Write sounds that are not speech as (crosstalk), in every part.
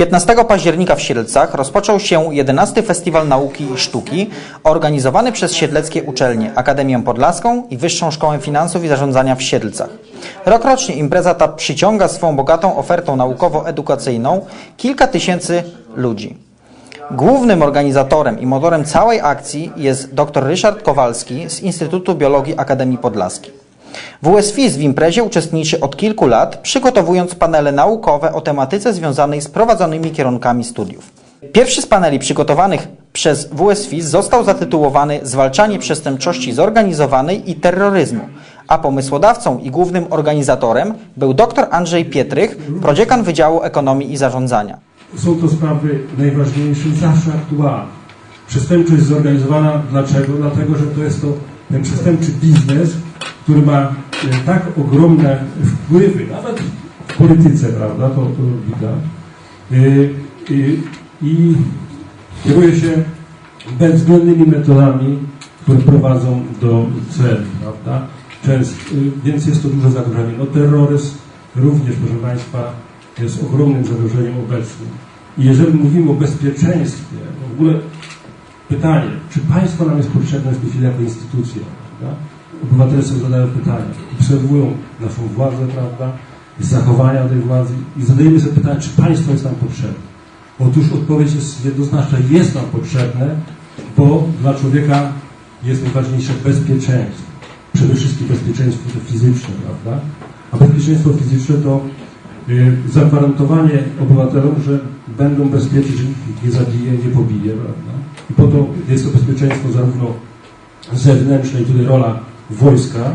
15 października w Siedlcach rozpoczął się 11 Festiwal Nauki i Sztuki organizowany przez siedleckie uczelnie Akademię Podlaską i Wyższą Szkołę Finansów i Zarządzania w Siedlcach. Rokrocznie impreza ta przyciąga swą bogatą ofertą naukowo-edukacyjną kilka tysięcy ludzi. Głównym organizatorem i motorem całej akcji jest dr Ryszard Kowalski z Instytutu Biologii Akademii Podlaskiej. WSFIS w imprezie uczestniczy od kilku lat, przygotowując panele naukowe o tematyce związanej z prowadzonymi kierunkami studiów. Pierwszy z paneli przygotowanych przez WSFIS został zatytułowany Zwalczanie przestępczości zorganizowanej i terroryzmu, a pomysłodawcą i głównym organizatorem był dr Andrzej Pietrych, prodziekan Wydziału Ekonomii i Zarządzania. Są to sprawy najważniejsze, zawsze aktualne. Przestępczość zorganizowana, dlaczego? Dlatego, że to jest to ten przestępczy biznes, który ma e, tak ogromne wpływy, nawet w polityce, prawda, to, to widać, E, e, i kieruje się bezwzględnymi metodami, które prowadzą do celu, prawda? Często, e, więc jest to duże zagrożenie. No terroryzm również, proszę Państwa, jest ogromnym zagrożeniem obecnym. I jeżeli mówimy o bezpieczeństwie, w ogóle pytanie, czy państwo nam jest potrzebne w tej chwili jako instytucja, prawda? Obywatele sobie zadają pytania, obserwują naszą władzę, prawda? Zachowania tej władzy i zadajemy sobie pytanie, czy państwo jest nam potrzebne. Otóż odpowiedź jest jednoznaczna, jest nam potrzebne, bo dla człowieka jest najważniejsze bezpieczeństwo. Przede wszystkim bezpieczeństwo to fizyczne, prawda? A bezpieczeństwo fizyczne to y, zagwarantowanie obywatelom, że będą bezpieczni, że nikt nie zabije, nie pobije, prawda? I po to jest to bezpieczeństwo zarówno zewnętrzne, i tutaj rola wojska,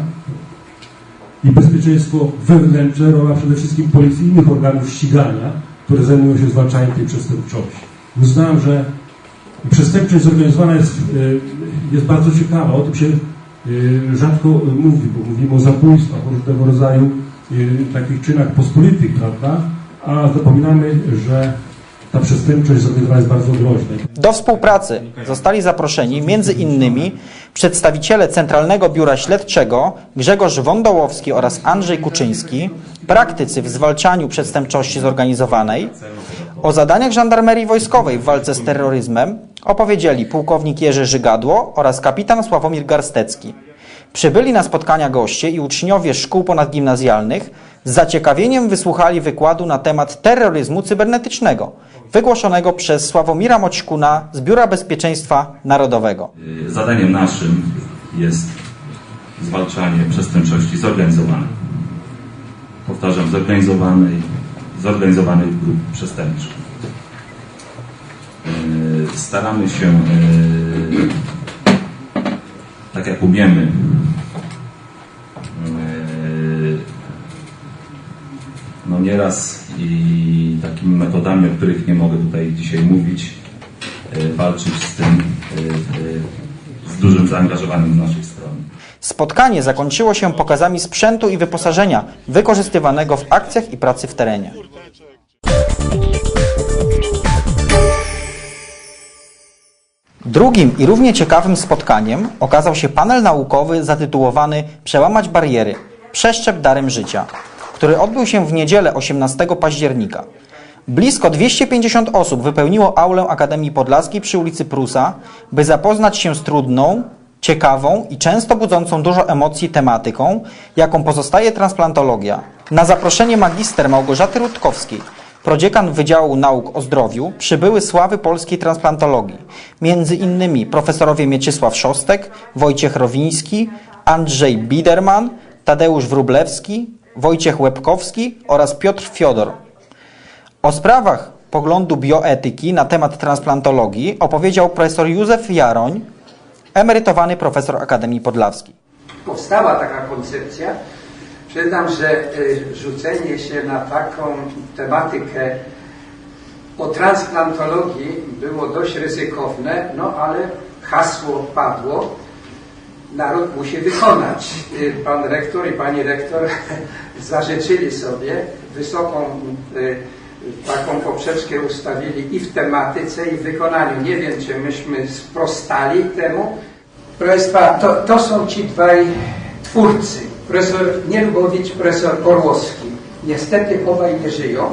i bezpieczeństwo wewnętrzne, rola przede wszystkim policyjnych organów ścigania, które zajmują się zwalczaniem tej przestępczości. Uznałem, że przestępczość zorganizowana jest, y, jest bardzo ciekawa. O tym się y, rzadko mówi, bo mówimy o zabójstwach, o różnego rodzaju y, takich czynach pospolitych, prawda? A zapominamy, że ta przestępczość jest bardzo groźna. Do współpracy zostali zaproszeni między innymi przedstawiciele Centralnego Biura Śledczego Grzegorz Wądołowski oraz Andrzej Kuczyński, praktycy w zwalczaniu przestępczości zorganizowanej. O zadaniach żandarmerii wojskowej w walce z terroryzmem opowiedzieli pułkownik Jerzy Żygadło oraz kapitan Sławomir Garstecki. Przybyli na spotkania goście i uczniowie szkół ponadgimnazjalnych z zaciekawieniem wysłuchali wykładu na temat terroryzmu cybernetycznego, wygłoszonego przez Sławomira Moćkuna z Biura Bezpieczeństwa Narodowego. Zadaniem naszym jest zwalczanie przestępczości zorganizowanej. Powtarzam, zorganizowanej, zorganizowanych grup przestępczych. Yy, Staramy się, yy, tak jak umiemy, nieraz i takimi metodami, o których nie mogę tutaj dzisiaj mówić, yy, walczyć z tym yy, yy, z dużym zaangażowaniem z naszej strony. Spotkanie zakończyło się pokazami sprzętu i wyposażenia wykorzystywanego w akcjach i pracy w terenie. Drugim i równie ciekawym spotkaniem okazał się panel naukowy zatytułowany Przełamać bariery przeszczep darem życia, który odbył się w niedzielę 18 października. Blisko 250 osób wypełniło aulę Akademii Podlaskiej przy ulicy Prusa, by zapoznać się z trudną, ciekawą i często budzącą dużo emocji tematyką, jaką pozostaje transplantologia. Na zaproszenie magister Małgorzaty Rutkowskiej, prodziekan Wydziału Nauk o Zdrowiu, przybyły sławy polskiej transplantologii, między innymi profesorowie Mieczysław Szostek, Wojciech Rowiński, Andrzej Biderman, Tadeusz Wróblewski, Wojciech Łebkowski oraz Piotr Fiodor. O sprawach poglądu bioetyki na temat transplantologii opowiedział profesor Józef Jaroń, emerytowany profesor Akademii Podlaskiej. powstała taka koncepcja, przyznam, że y, rzucenie się na taką tematykę o transplantologii było dość ryzykowne, no ale hasło padło, naród musi wykonać. Y, Pan rektor i pani rektor (laughs) zażyczyli sobie wysoką y, taką poprzeczkę ustawili i w tematyce, i w wykonaniu. Nie wiem, czy myśmy sprostali temu. Proszę Państwa, to, to są ci dwaj twórcy. Profesor Nielubowicz, profesor Orłowski. Niestety obaj nie żyją.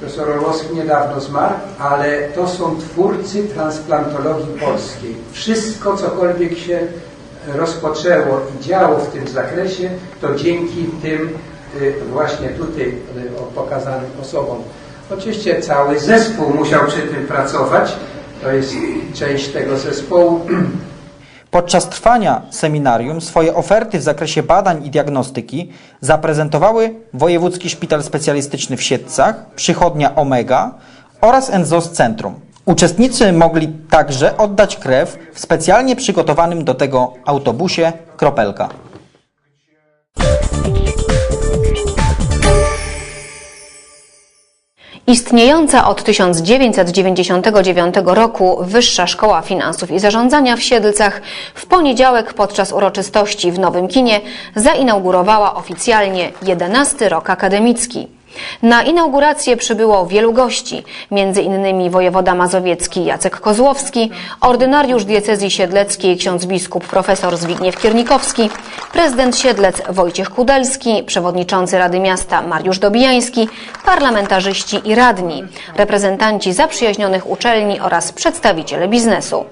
Profesor Orłowski niedawno zmarł, ale to są twórcy transplantologii polskiej. Wszystko, cokolwiek się rozpoczęło i działo w tym zakresie, to dzięki tym y, właśnie tutaj y, pokazanym osobom. Oczywiście cały zespół musiał przy tym pracować. To jest część tego zespołu. (clears throat) Podczas trwania seminarium swoje oferty w zakresie badań i diagnostyki zaprezentowały Wojewódzki Szpital Specjalistyczny w Siedlcach, Przychodnia Omega oraz NZOS Centrum. Uczestnicy mogli także oddać krew w specjalnie przygotowanym do tego autobusie Kropelka. Istniejąca od 1999 roku Wyższa Szkoła Finansów i Zarządzania w Siedlcach w poniedziałek podczas uroczystości w Nowym Kinie zainaugurowała oficjalnie 11 rok akademicki. Na inaugurację przybyło wielu gości, między innymi wojewoda mazowiecki Jacek Kozłowski, ordynariusz diecezji siedleckiej ksiądz biskup profesor Zbigniew Kiernikowski, prezydent Siedlec Wojciech Kudelski, przewodniczący Rady Miasta Mariusz Dobijański, parlamentarzyści i radni, reprezentanci zaprzyjaźnionych uczelni oraz przedstawiciele biznesu.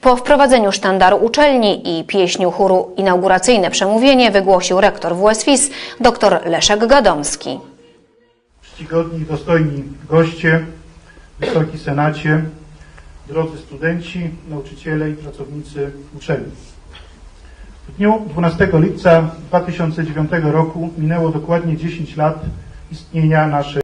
Po wprowadzeniu sztandaru uczelni i pieśniu chóru inauguracyjne przemówienie wygłosił rektor WSFIS dr Leszek Gadomski. Czcigodni dostojni goście, Wysoki Senacie, drodzy studenci, nauczyciele i pracownicy uczelni. W dniu 12 lipca 2009 roku minęło dokładnie 10 lat istnienia naszej